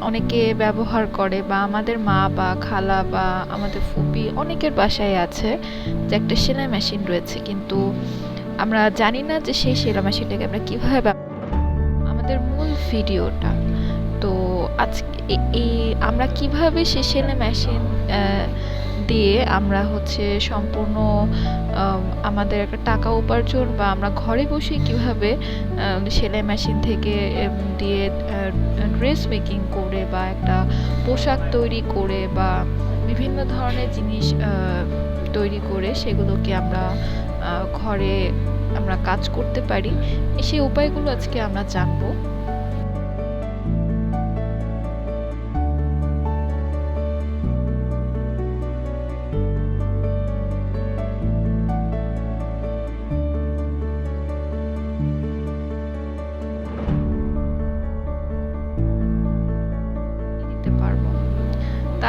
অনেকে ব্যবহার করে বা আমাদের মা বা খালা বা আমাদের ফুপি অনেকের বাসায় আছে যে একটা সেলাই মেশিন রয়েছে। কিন্তু আমরা জানি না যে সেই সেলাই মেশিনটাকে আমরা কীভাবে আমাদের মূল ভিডিওটা। তো আজকে এই আমরা কীভাবে সেই সেলাই মেশিন দিয়ে আমরা হচ্ছে সম্পূর্ণ আমাদের একটা টাকা উপার্জন বা আমরা ঘরে বসে কীভাবে সেলাই মেশিন থেকে দিয়ে ড্রেস মেকিং করে বা একটা পোশাক তৈরি করে বা বিভিন্ন ধরনের জিনিস তৈরি করে সেগুলোকে আমরা ঘরে আমরা কাজ করতে পারি। সেই উপায়গুলো আজকে আমরা জানব।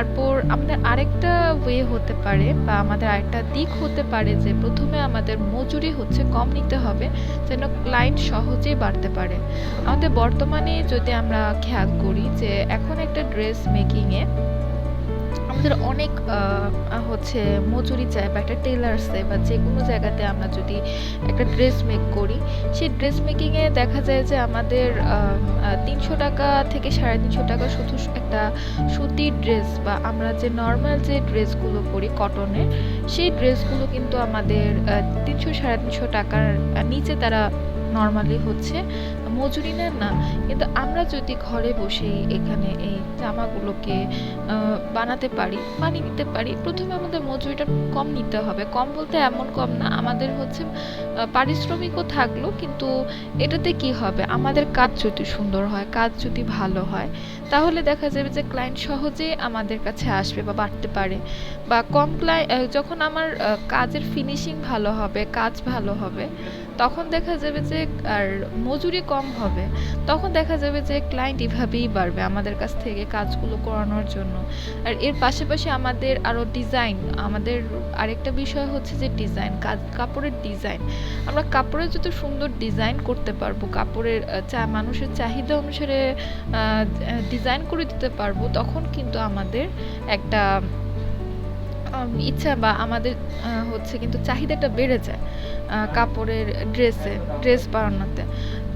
তারপর আমাদের আরেকটা ওয়ে হতে পারে বা আমাদের আরেকটা দিক হতে পারে যে প্রথমে আমাদের মজুরি হচ্ছে কম নিতে হবে যেন ক্লায়েন্ট সহজেই বাড়তে পারে। আমাদের বর্তমানে যদি আমরা খেয়াল করি যে এখন একটা ড্রেস মেকিংয়ে আমাদের অনেক হচ্ছে মজুরি চাই বা একটা টেলার্সে বা যে কোনো জায়গাতে আমরা যদি একটা ড্রেস মেক করি, সেই ড্রেস মেকিংয়ে দেখা যায় যে আমাদের তিনশো টাকা থেকে সাড়ে তিনশো টাকা শুধু একটা সুতির ড্রেস বা আমরা যে নর্মাল যে ড্রেসগুলো পরি কটনের সেই ড্রেসগুলো কিন্তু আমাদের তিনশো সাড়ে তিনশো টাকার নিচে তারা নর্মালি হচ্ছে মজুরি নেন না, কিন্তু আমরা যদি ঘরে বসেই এখানে এই জামাগুলোকে বানাতে পারি, বানিয়ে নিতে পারি, প্রথমে আমাদের মজুরিটা কম নিতে হবে। কম বলতে এমন কম না, আমাদের হচ্ছে পারিশ্রমিকও থাকল, কিন্তু এটাতে কি হবে? আমাদের কাজ যদি সুন্দর হয়, কাজ যদি ভালো হয়, তাহলে দেখা যাবে যে ক্লায়েন্ট সহজেই আমাদের কাছে আসবে বা বাড়তে পারে। বা কম ক্লাই যখন আমার কাজের ফিনিশিং ভালো হবে, কাজ ভালো হবে তখন দেখা যাবে যে, আর মজুরি কম হবে, তখন দেখা যাবে যে ক্লায়েন্ট এভাবেই বাড়বে আমাদের কাছ থেকে কাজগুলো করানোর জন্য। আর এর পাশাপাশি আমাদের আরও ডিজাইন আমাদের আরেকটা বিষয় হচ্ছে যে ডিজাইন কাপড়ের ডিজাইন আমরা কাপড়ের যত সুন্দর ডিজাইন করতে পারব, কাপড়ের চা, মানুষের চাহিদা অনুসারে ডিজাইন করে দিতে পারব, তখন কিন্তু আমাদের একটা ইচ্ছা বা আমাদের হচ্ছে কিন্তু চাহিদাটা বেড়ে যায় কাপড়ের ড্রেসে, ড্রেস বানানোতে।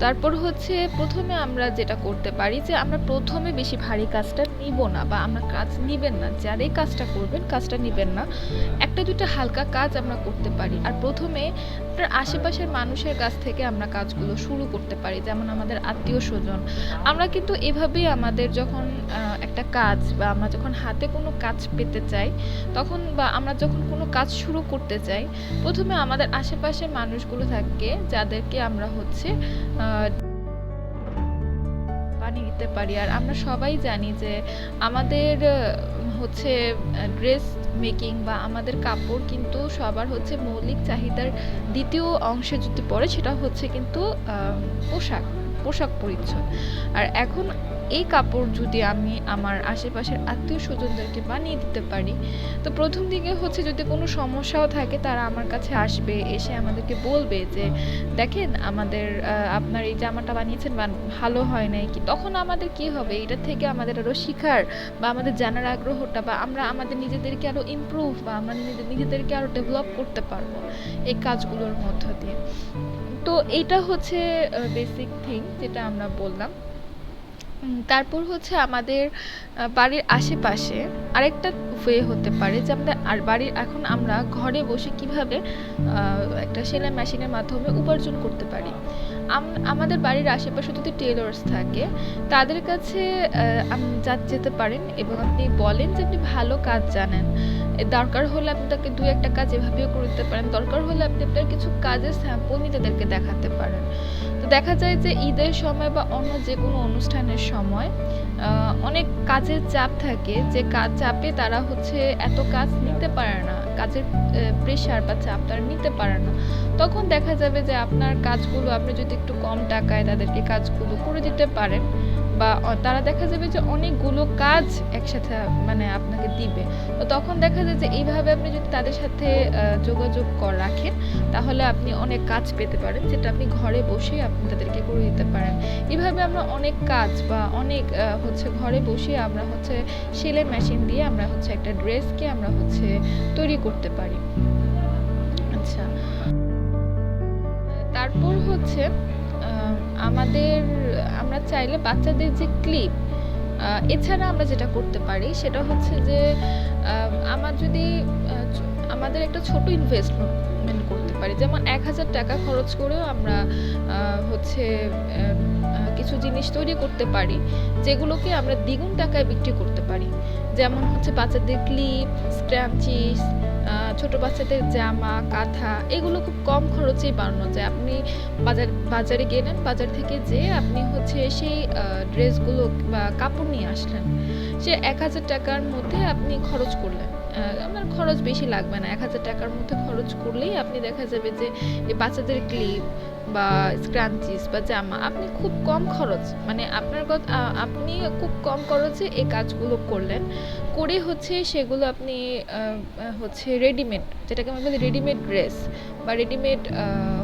তারপর হচ্ছে প্রথমে আমরা যেটা করতে পারি যে আমরা প্রথমে বেশি ভারী কাজটা নিব না বা আমরা কাজ নিবেন না। যারাই কাজটা করবেন, কাজটা নিবেন না। একটা দুটো হালকা কাজ আমরা করতে পারি। আর প্রথমে আপনার আশেপাশের মানুষের কাছ থেকে আমরা কাজগুলো শুরু করতে পারি, যেমন আমাদের আত্মীয় স্বজন। আমরা কিন্তু এভাবেই আমাদের যখন একটা কাজ বা আমরা যখন হাতে কোনো কাজ পেতে চাই, তখন বা আমরা যখন কোনো কাজ শুরু করতে চাই, প্রথমে আমাদের আশেপাশের মানুষগুলো থাকে, যাদেরকে আমরা হচ্ছে বানিয়ে দিতে পারি। আর আমরা সবাই জানি যে আমাদের হচ্ছে ড্রেস মেকিং বা আমাদের কাপড় কিন্তু সবার হচ্ছে মৌলিক চাহিদার দ্বিতীয় অংশে যদি পড়ে, সেটা হচ্ছে কিন্তু পোশাক। পোশাক পরিচ্ছদ। আর এখন এই কাপড় যদি আমি আমার আশেপাশের আত্মীয় স্বজনদেরকে বানিয়ে দিতে পারি, তো প্রথম দিকে হচ্ছে যদি কোনো সমস্যাও থাকে, তারা আমার কাছে আসবে, এসে আমাদেরকে বলবে যে, দেখেন, আমাদের আপনার এই জামাটা বানিয়েছেন বান- ভালো হয় নাই কি? তখন আমাদের কি হবে? এটা থেকে আমাদের আরও শিখার বা আমাদের জানার আগ্রহটা বা আমরা আমাদের নিজেদেরকে আরও ইমপ্রুভ বা আমরা নিজেদের, নিজেদেরকে আরও ডেভেলপ করতে পারব এই কাজগুলোর মধ্য দিয়ে। তো এইটা হচ্ছে বেসিক থিং যেটা আমরা বললাম। তারপর হচ্ছে আমাদের বাড়ির আশেপাশে আরেকটা ওয়ে হতে পারে যে আমাদের আর বাড়ির এখন আমরা ঘরে বসে কীভাবে একটা সেলাই মেশিনের মাধ্যমে উপার্জন করতে পারি। আমাদের বাড়ির আশেপাশে যদি টেলার্স থাকে, তাদের কাছে যা- যেতে পারেন এবং আপনি বলেন যে আপনি ভালো কাজ জানেন। দরকার হলে আপনি তাকে দু একটা কাজ এভাবেও করতে পারেন। দরকার হলে আপনি আপনার কিছু কাজের স্যাম্পল নিয়ে তাদেরকে দেখাতে পারেন। দেখা যায় যে ঈদের সময় বা অন্য যে কোনো অনুষ্ঠানের সময় অনেক কাজের চাপ থাকে। যে কাজ চাপে তারা হচ্ছে এত কাজ নিতে পারে না। কাজের প্রেশার বা চাপ তারা নিতে পারে না। তখন দেখা যাবে যে আপনার কাজগুলো, আপনি যদি একটু কম টাকায় তাদেরকে কাজগুলো করে দিতে পারেন বা তারা দেখা যাবে যে অনেকগুলো কাজ একসাথে মানে আপনাকে দিবে। তো তখন দেখা যায় যে এইভাবে আপনি যদি তাদের সাথে যোগাযোগ কর রাখেন, তাহলে আপনি অনেক কাজ পেতে পারেন, যেটা আপনি ঘরে বসেই আপনি তাদেরকে করে দিতে পারেন। এভাবে আমরা অনেক কাজ বা অনেক হচ্ছে ঘরে বসে আমরা হচ্ছে সেলাই মেশিন দিয়ে আমরা হচ্ছে একটা ড্রেসকে আমরা হচ্ছে তৈরি করতে পারি। আচ্ছা। তারপর হচ্ছে আমাদের, আমরা চাইলে বাচ্চাদের যে ক্লিপ এছাড়া আমরা যেটা করতে পারি সেটা হচ্ছে যে আমার যদি আমাদের একটা ছোট ইনভেস্টমেন্ট করতে পারি। যেমন এক হাজার টাকা খরচ করেও আমরা হচ্ছে কিছু জিনিস তৈরি করতে পারি, যেগুলোকে আমরা দ্বিগুণ টাকায় বিক্রি করতে পারি। যেমন হচ্ছে বাচ্চাদের ক্লিপ স্ক্র্যাঞ্চিস ছোট বাচ্চাদের জামা, কাঁথা, এগুলো খুব কম খরচেই বানানো যায়। আপনি বাজার, বাজারে গেলেন বাজার থেকে যে আপনি হচ্ছে সেই ড্রেসগুলো বা কাপড় নিয়ে আসলেন। সে এক হাজার টাকার মধ্যে আপনি খরচ করলেন। আপনার খরচ বেশি লাগবে না। এক হাজার টাকার মধ্যে খরচ করলেই আপনি দেখা যাবে যে বাচ্চাদের ক্লিপ বা স্ক্রাঞ্চিস বা জামা, আপনি খুব কম খরচ মানে আপনার আপনি খুব কম খরচে এই কাজগুলো করলেন। করে হচ্ছে সেগুলো আপনি হচ্ছে রেডিমেড যেটাকে আমরা বলি রেডিমেড ড্রেস বা রেডিমেড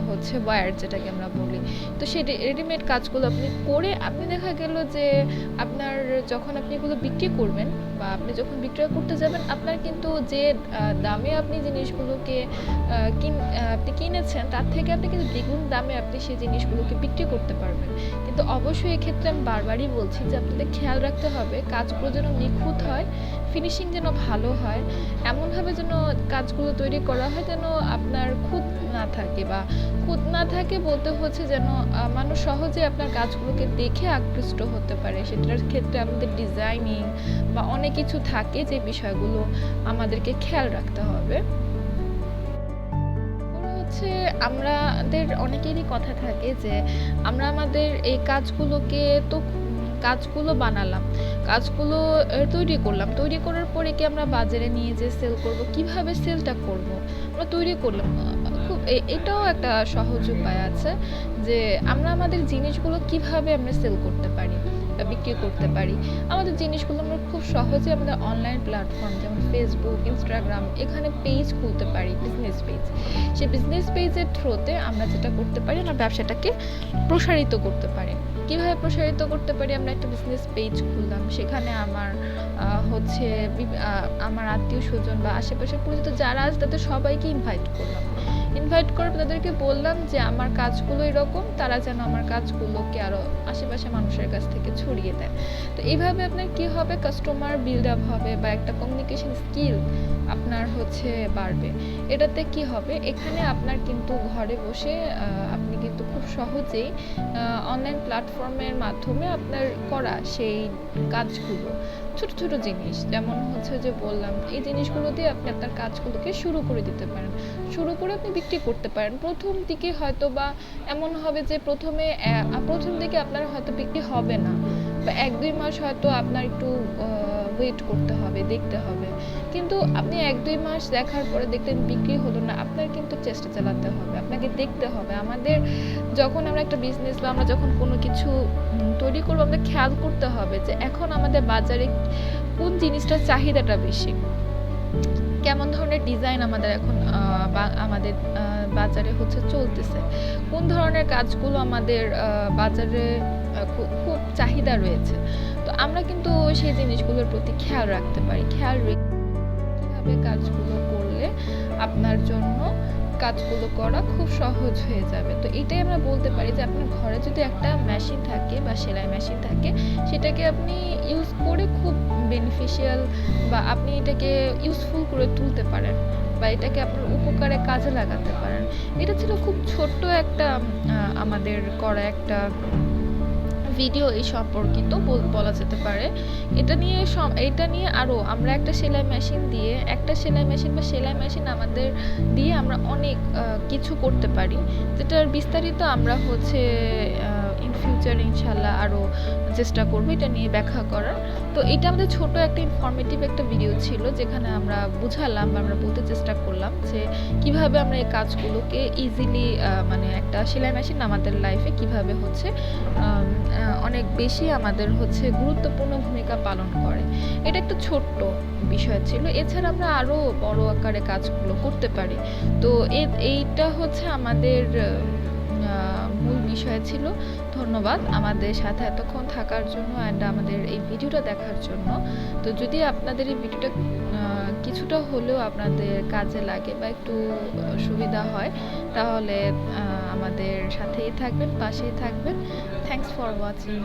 হচ্ছে ওয়্যার যেটাকে আমরা বলি। তো সেই রেডিমেড কাজগুলো আপনি করে আপনি দেখা গেল যে আপনার যখন আপনি এগুলো বিক্রি করবেন বা আপনি যখন বিক্রয় করতে যাবেন, আপনার কিন্তু যে দামে আপনি জিনিসগুলোকে কিন আপনি কিনেছেন, তার থেকে আপনি কিন্তু দ্বিগুণ দামে আপনি সেই জিনিসগুলোকে বিক্রি করতে পারবেন। কিন্তু অবশ্যই এক্ষেত্রে আমি বারবারই বলছি যে আপনাদের খেয়াল রাখতে হবে, কাজগুলো যেন নিখুঁত হয় ফিনিশিং যেন ভালো হয়, এমনভাবে যেন কাজগুলো তৈরি করা হয় যেন আপনার খুঁত না থাকে বা খুঁত না থাকে বলতে হচ্ছে যেন মানুষ সহজে আপনার কাজগুলোকে দেখে আকৃষ্ট হতে পারে। সেটার ক্ষেত্রে আমাদের ডিজাইনিং বা অনেক কিছু থাকে যে বিষয়গুলো আমাদেরকে খেয়াল রাখতে হবে। হচ্ছে আমাদের অনেকেরই কথা থাকে যে আমরা আমাদের এই কাজগুলোকে তো কাজগুলো বানালাম, কাজগুলো তৈরি করলাম। তৈরি করার পরে কি আমরা বাজারে নিয়ে যে সেল করব? কীভাবে সেলটা করব? আমরা তৈরি করলাম। খুব এটাও একটা সহজ উপায় আছে যে আমরা আমাদের জিনিসগুলো কীভাবে আমরা সেল করতে পারি। বিক্রি করতে পারি। আমাদের জিনিসগুলো আমরা খুব সহজে আমাদের অনলাইন প্ল্যাটফর্ম যেমন ফেসবুক ইনস্টাগ্রাম এখানে পেজ খুলতে পারি বিজনেস পেজ সেই বিজনেস পেজের থ্রুতে আমরা যেটা করতে পারি, আমরা ব্যবসাটাকে প্রসারিত করতে পারি। কীভাবে প্রসারিত করতে পারি? আমরা একটা বিজনেস পেজ খুললাম। সেখানে আমার হচ্ছে আমার আত্মীয় স্বজন বা আশেপাশে পরিচিত যারা আছে, তাদের সবাইকে ইনভাইট করলাম। ইনভাইট করে তাদেরকে বললাম যে আমার কাজগুলো এরকম, তারা যেন আমার কাজগুলোকে আরও আশেপাশে মানুষের কাছ থেকে ছড়িয়ে দেয়। তো এইভাবে আপনার কি হবে? কাস্টমার বিল্ড আপ হবে বা একটা কমিউনিকেশন স্কিল আপনার হচ্ছে বাড়বে। এটাতে কি হবে? এখানে আপনার কিন্তু ঘরে বসে আপনি কিন্তু খুব সহজেই অনলাইন প্ল্যাটফর্মের মাধ্যমে আপনার করা সেই কাজগুলো। ছোট ছোট জিনিস, যেমন হচ্ছে যে বললাম, এই জিনিসগুলো দিয়ে আপনি আপনার কাজগুলোকে শুরু করে দিতে পারেন। শুরু করে আপনি বিক্রি করতে পারেন। প্রথম দিকে হয়তো বা এমন হবে যে প্রথমে প্রথম দিকে আপনার হয়তো বিক্রি হবে না। বা এক দুই মাস হয়তো আপনার একটু ওয়েট করতে হবে, দেখতে হবে। কিন্তু আপনি এক দুই মাস দেখার পরে দেখলেন বিক্রি হলো না, আপনার কিন্তু চেষ্টা চালাতে হবে, আপনাকে দেখতে হবে। আমাদের যখন আমরা একটা বিজনেস বা আমরা যখন কোনো কিছু তৈরি করব, আমাদের খেয়াল করতে হবে যে এখন আমাদের বাজারে কোন জিনিসটার চাহিদাটা বেশি। কেমন ধরনের ডিজাইন আমাদের এখন আমাদের বাজারে হচ্ছে চলতেছে। কোন ধরনের কাজগুলো আমাদের বাজারে খুব চাহিদা রয়েছে। তো আমরা কিন্তু সেই জিনিসগুলোর প্রতি খেয়াল রাখতে পারি। খেয়াল রেখে কীভাবে কাজগুলো করলে আপনার জন্য কাজগুলো করা খুব সহজ হয়ে যাবে। তো এটাই আমরা বলতে পারি যে আপনার ঘরে যদি একটা মেশিন থাকে বা সেলাই মেশিন থাকে, সেটাকে আপনি ইউজ করে খুব বেনিফিশিয়াল বা আপনি এটাকে ইউজফুল করে তুলতে পারেন বা এটাকে আপনার উপকারে কাজে লাগাতে পারেন। এটা ছিল খুব ছোট্ট একটা আমাদের করা একটা ভিডিও এই সম্পর্কিত বল- যেতে পারে। এটা নিয়ে এটা নিয়ে আরও আমরা একটা সেলাই মেশিন দিয়ে, একটা সেলাই মেশিন বা সেলাই মেশিন আমাদের দিয়ে আমরা অনেক কিছু করতে পারি। যেটার বিস্তারিত আমরা হচ্ছে ইন ফিউচার ইনশাল্লাহ আরও চেষ্টা করব এটা নিয়ে ব্যাখ্যা করার। তো এটা আমাদের ছোট একটা ইনফরমেটিভ একটা ভিডিও ছিল, যেখানে আমরা বুঝালাম বা আমরা বলতে চেষ্টা করলাম যে কীভাবে আমরা এই কাজগুলোকে ইজিলি মানে একটা সেলাই মেশিন আমাদের লাইফে কীভাবে হচ্ছে অনেক বেশি আমাদের হচ্ছে গুরুত্বপূর্ণ ভূমিকা পালন করে। এটা একটা ছোট্ট বিষয় ছিল। এছাড়া আমরা আরও বড় আকারে কাজগুলো করতে পারি। তো এইটা হচ্ছে আমাদের মূল বিষয় ছিল। ধন্যবাদ আমাদের সাথে এতক্ষণ থাকার জন্য অ্যান্ড আমাদের এই ভিডিওটা দেখার জন্য। তো যদি আপনাদের এই ভিডিওটা কিছুটা হলেও আপনাদের কাজে লাগে বা একটু সুবিধা হয়, তাহলে আমাদের সাথেই থাকবেন, পাশেই থাকবেন। Thanks for watching